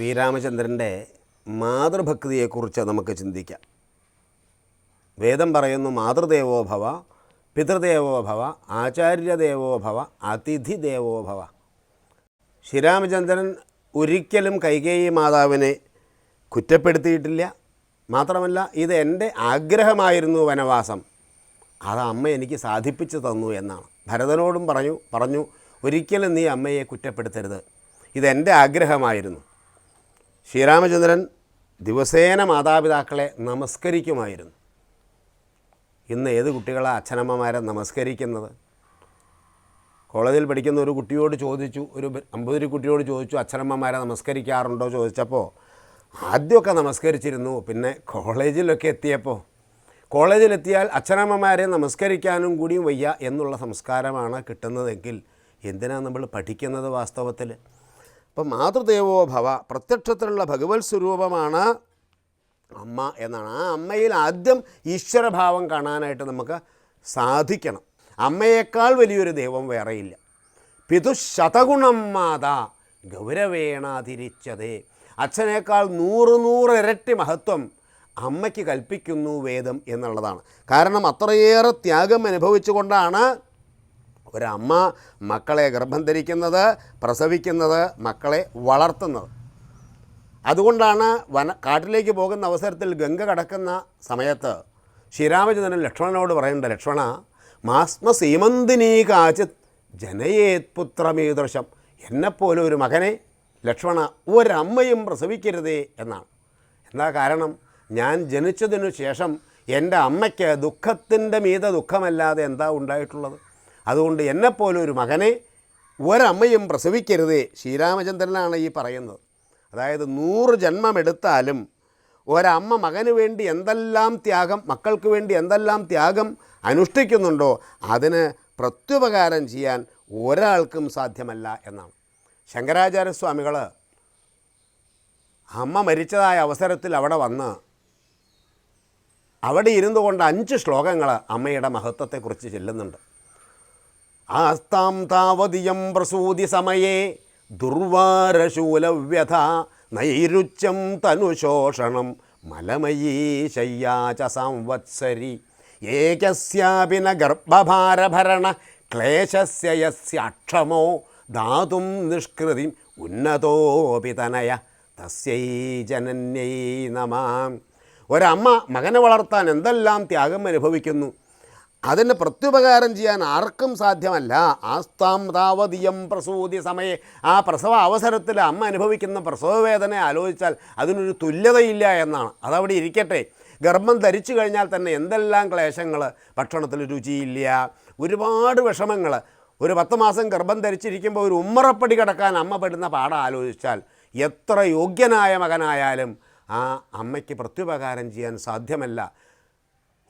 ശ്രീരാമചന്ദ്രന്റെ മാതൃഭക്തിയെക്കുറിച്ച് നമുക്ക് ചിന്തിക്കാം. വേദം പറയുന്നു മാതൃദേവോ ഭവ പിതൃദേവോ ഭവ ആചാര്യദേവോ ഭവ അതിഥി ഭവ. ശ്രീരാമചന്ദ്രൻ ഒരിക്കലും കൈകേയി മാതാവിനെ കുറ്റപ്പെടുത്തിയിട്ടില്ല. മാത്രമല്ല ഇത് എന്റെ ആഗ്രഹമായിരുന്നു വനവാസം. അത് അമ്മ എനിക്ക് സാധിപ്പിച്ചു തന്നു എന്നാണ്. ഭരതനോടും പറഞ്ഞു പറഞ്ഞു ഒരിക്കലും നീ അമ്മയെ കുറ്റപ്പെടുത്തരുത്. ഇതെന്റെ ആഗ്രഹമായിരുന്നു. ശ്രീരാമചന്ദ്രൻ ദിവസേന മാതാപിതാക്കളെ നമസ്കരിക്കുമായിരുന്നു. ഇന്ന് ഏത് കുട്ടികളാണ് അച്ഛനമ്മമാരെ നമസ്കരിക്കുന്നത്? കോളേജിൽ പഠിക്കുന്ന ഒരു കുട്ടിയോട് ചോദിച്ചു ഒരു അമ്പതിരി കുട്ടിയോട് ചോദിച്ചു അച്ഛനമ്മമാരെ നമസ്കരിക്കാറുണ്ടോ ചോദിച്ചപ്പോൾ ആദ്യമൊക്കെ നമസ്കരിച്ചിരുന്നു പിന്നെ കോളേജിലൊക്കെ എത്തിയപ്പോൾ കോളേജിലെത്തിയാൽ അച്ഛനമ്മമാരെ നമസ്കരിക്കാനും കൂടിയും വയ്യ എന്നുള്ള സംസ്കാരമാണ് കിട്ടുന്നതെങ്കിൽ എന്തിനാണ് നമ്മൾ പഠിക്കുന്നത് വാസ്തവത്തിൽ അപ്പം മാതൃദേവോ ഭവ പ്രത്യക്ഷത്തിലുള്ള ഭഗവത് സ്വരൂപമാണ് അമ്മ എന്നാണ്. ആ അമ്മയിൽ ആദ്യം ഈശ്വരഭാവം കാണാനായിട്ട് നമുക്ക് സാധിക്കണം. അമ്മയേക്കാൾ വലിയൊരു ദൈവം വേറെയില്ല. പിതുശതഗുണം മാതാ ഗൗരവേണാതിരിച്ചതേ. അച്ഛനേക്കാൾ നൂറ് നൂറ് ഇരട്ടി മഹത്വം അമ്മയ്ക്ക് കൽപ്പിക്കുന്നു വേദം എന്നുള്ളതാണ്. കാരണം അത്രയേറെ ത്യാഗം അനുഭവിച്ചുകൊണ്ടാണ് ഒരമ്മ മക്കളെ ഗർഭം ധരിക്കുന്നത് പ്രസവിക്കുന്നത് മക്കളെ വളർത്തുന്നത്. അതുകൊണ്ടാണ് വന കാട്ടിലേക്ക് പോകുന്ന അവസരത്തിൽ ഗംഗ കടക്കുന്ന സമയത്ത് ശ്രീരാമചന്ദ്രൻ ലക്ഷ്മണനോട് പറയേണ്ട ലക്ഷ്മണ മാസ്മ സീമന്തിനീ കാച്ചിത് ജനയേത് പുത്രമീദൃശം. എന്നെപ്പോലെ ഒരു മകനെ ലക്ഷ്മണ ഒരമ്മയും പ്രസവിക്കരുതേ എന്നാണ്. എന്താ കാരണം? ഞാൻ ജനിച്ചതിനു ശേഷം എന്റെ അമ്മയ്ക്ക് ദുഃഖത്തിന്റെ മീത ദുഃഖമല്ലാതെ എന്താ ഉണ്ടായിട്ടുള്ളത്? അതുകൊണ്ട് എന്നെപ്പോലെ ഒരു മകനെ ഒരമ്മയും പ്രസവിക്കരുത്. ശ്രീരാമചന്ദ്രനാണ് ഈ പറയുന്നത്. അതായത് നൂറ് ജന്മമെടുത്താലും ഒരമ്മ മകന് വേണ്ടി എന്തെല്ലാം ത്യാഗം മക്കൾക്ക് വേണ്ടി എന്തെല്ലാം ത്യാഗം അനുഷ്ഠിക്കുന്നുണ്ടോ അതിന് പ്രത്യുപകാരം ചെയ്യാൻ ഒരാൾക്കും സാധ്യമല്ല എന്നാണ്. ശങ്കരാചാര്യസ്വാമികൾ അമ്മ മരിച്ചതായ അവസരത്തിൽ അവിടെ വന്ന് അവിടെ ഇരുന്നു കൊണ്ട് അഞ്ച് ശ്ലോകങ്ങൾ അമ്മയുടെ മഹത്വത്തെക്കുറിച്ച് ചെല്ലുന്നുണ്ട്. ആസ്താം താവതിയം പ്രസൂതി സമയേ ദുർവാരശൂലവ്യഥ നൈരുച്യം തനുശോഷണം മലമയീ ശയ്യാച സംവത്സരി. ഏകസ്യാപി ഗർഭഭാരഭരണ ക്ലേശസ്യ യസ്യക്ഷമോ ധാതും നിഷ്കൃതി ഉന്നതോപി തനയ. തസ്യൈ ജനന്യൈ നമാം. ഒരമ്മ മകനെ വളർത്താൻ എന്തെല്ലാം ത്യാഗം അനുഭവിക്കുന്നു? അതിന് പ്രത്യുപകാരം ചെയ്യാൻ ആർക്കും സാധ്യമല്ല. ആസ്താം താവതിയം പ്രസൂതി സമയെ. ആ പ്രസവ അവസരത്തിൽ അമ്മ അനുഭവിക്കുന്ന പ്രസവവേദന ആലോചിച്ചാൽ അതിനൊരു തുല്യതയില്ല എന്നാണ്. അതവിടെ ഇരിക്കട്ടെ. ഗർഭം ധരിച്ചു കഴിഞ്ഞാൽ തന്നെ എന്തെല്ലാം ക്ലേശങ്ങൾ ഭക്ഷണത്തിൽ രുചിയില്ല. ഒരുപാട് വിഷമങ്ങൾ ഒരു പത്ത് മാസം ഗർഭം ധരിച്ചിരിക്കുമ്പോൾ ഒരു ഉമ്മറപ്പടി കിടക്കാൻ അമ്മ പെടുന്ന പാടം ആലോചിച്ചാൽ എത്ര യോഗ്യനായ മകനായാലും ആ അമ്മയ്ക്ക് പ്രത്യുപകാരം ചെയ്യാൻ സാധ്യമല്ല.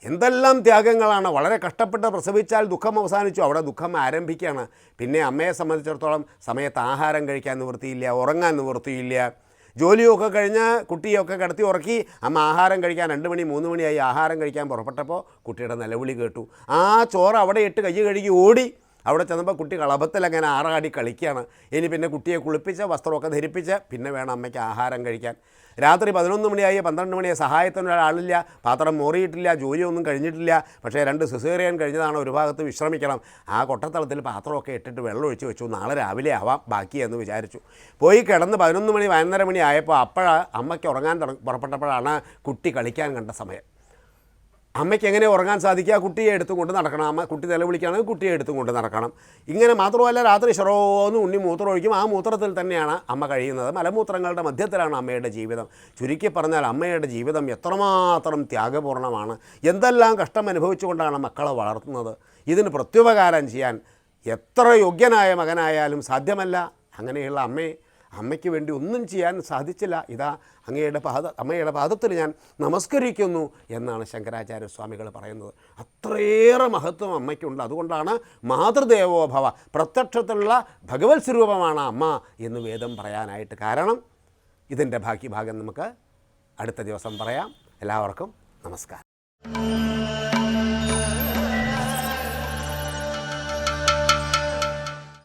എന്തെല്ലാം ത്യാഗങ്ങളാണ്. വളരെ കഷ്ടപ്പെട്ട് പ്രസവിച്ചാൽ ദുഃഖം അവസാനിച്ചു. അവിടെ ദുഃഖം ആരംഭിക്കുകയാണ്. പിന്നെ അമ്മയെ സംബന്ധിച്ചിടത്തോളം സമയത്ത് ആഹാരം കഴിക്കാൻ നിവൃത്തിയില്ല ഉറങ്ങാൻ നിവൃത്തിയില്ല. ജോലിയൊക്കെ കഴിഞ്ഞ് കുട്ടിയൊക്കെ കിടത്തി ഉറക്കി അമ്മ ആഹാരം കഴിക്കാൻ രണ്ട് മണി മൂന്ന് മണിയായി ആഹാരം കഴിക്കാൻ പുറപ്പെട്ടപ്പോൾ കുട്ടിയുടെ നിലവിളി കേട്ടു. ആ ചോറ് അവിടെ ഇട്ട് കൈ കഴുകി ഓടി അവിടെ ചെന്നപ്പോൾ കുട്ടി കളഭത്തിൽ അങ്ങനെ ആറാടി കളിക്കുകയാണ് ഇനി പിന്നെ കുട്ടിയെ കുളിപ്പിച്ച് വസ്ത്രമൊക്കെ ധരിപ്പിച്ച് പിന്നെ വേണം അമ്മയ്ക്ക് ആഹാരം കഴിക്കാൻ. രാത്രി പതിനൊന്ന് മണിയായി പന്ത്രണ്ട് മണിയായി സഹായത്തിന് ഒരാളില്ല പാത്രം മോറിയിട്ടില്ല ജോലിയൊന്നും കഴിഞ്ഞിട്ടില്ല. പക്ഷേ രണ്ട് സിസേറിയൻ കഴിഞ്ഞതാണ് ഒരു ഭാഗത്ത് വിശ്രമിക്കണം. ആ കൊട്ടത്തളത്തിൽ പാത്രമൊക്കെ ഇട്ടിട്ട് വെള്ളം ഒഴിച്ച് വെച്ചു. നാളെ രാവിലെ ആവാം ബാക്കിയെന്ന് വിചാരിച്ചു. പോയി കിടന്ന് പതിനൊന്ന് മണി പതിനൊന്നര മണി ആയപ്പോൾ അപ്പോഴാണ് അമ്മയ്ക്ക് ഉറങ്ങാൻ തുടങ്ങി പുറപ്പെട്ടപ്പോഴാണ് കുട്ടി കളിക്കാൻ കണ്ട സമയം. അമ്മയ്ക്ക് എങ്ങനെ ഉറങ്ങാൻ സാധിക്കുക? കുട്ടിയെ എടുത്തും കൊണ്ട് നടക്കണം. അമ്മ കുട്ടി നിലവിളിക്കുകയാണെങ്കിൽ കുട്ടിയെ എടുത്തും കൊണ്ട് നടക്കണം. ഇങ്ങനെ മാത്രമല്ല രാത്രി ഷറോന്ന് ഉണ്ണി മൂത്രം ഒഴിക്കും. ആ മൂത്രത്തിൽ തന്നെയാണ് അമ്മ കഴിയുന്നത്. മലമൂത്രങ്ങളുടെ മധ്യത്തിലാണ് അമ്മയുടെ ജീവിതം. ചുരുക്കി പറഞ്ഞാൽ അമ്മയുടെ ജീവിതം എത്രമാത്രം ത്യാഗപൂർണമാണ് എന്തെല്ലാം കഷ്ടം അനുഭവിച്ചുകൊണ്ടാണ് മക്കളെ വളർത്തുന്നത്. ഇതിന് പ്രത്യുപകാരം ചെയ്യാൻ എത്ര യോഗ്യനായ മകനായാലും സാധ്യമല്ല. അങ്ങനെയുള്ള അമ്മയെ അമ്മയ്ക്ക് വേണ്ടി ഒന്നും ചെയ്യാൻ സാധിച്ചില്ല. ഇതാ അങ്ങയുടെ പാദ അമ്മയുടെ പാദത്തിൽ ഞാൻ നമസ്കരിക്കുന്നു എന്നാണ് ശങ്കരാചാര്യ സ്വാമികൾ പറയുന്നത്. അത്രയേറെ മഹത്വം അമ്മയ്ക്കുണ്ട്. അതുകൊണ്ടാണ് മാതൃദേവോഭവ പ്രത്യക്ഷത്തിലുള്ള ഭഗവത് സ്വരൂപമാണ് അമ്മ എന്ന് വേദം പറയാനായിട്ട് കാരണം ഇതിന്റെ ബാക്കി ഭാഗം നമുക്ക് അടുത്ത ദിവസം പറയാം. എല്ലാവർക്കും നമസ്കാരം.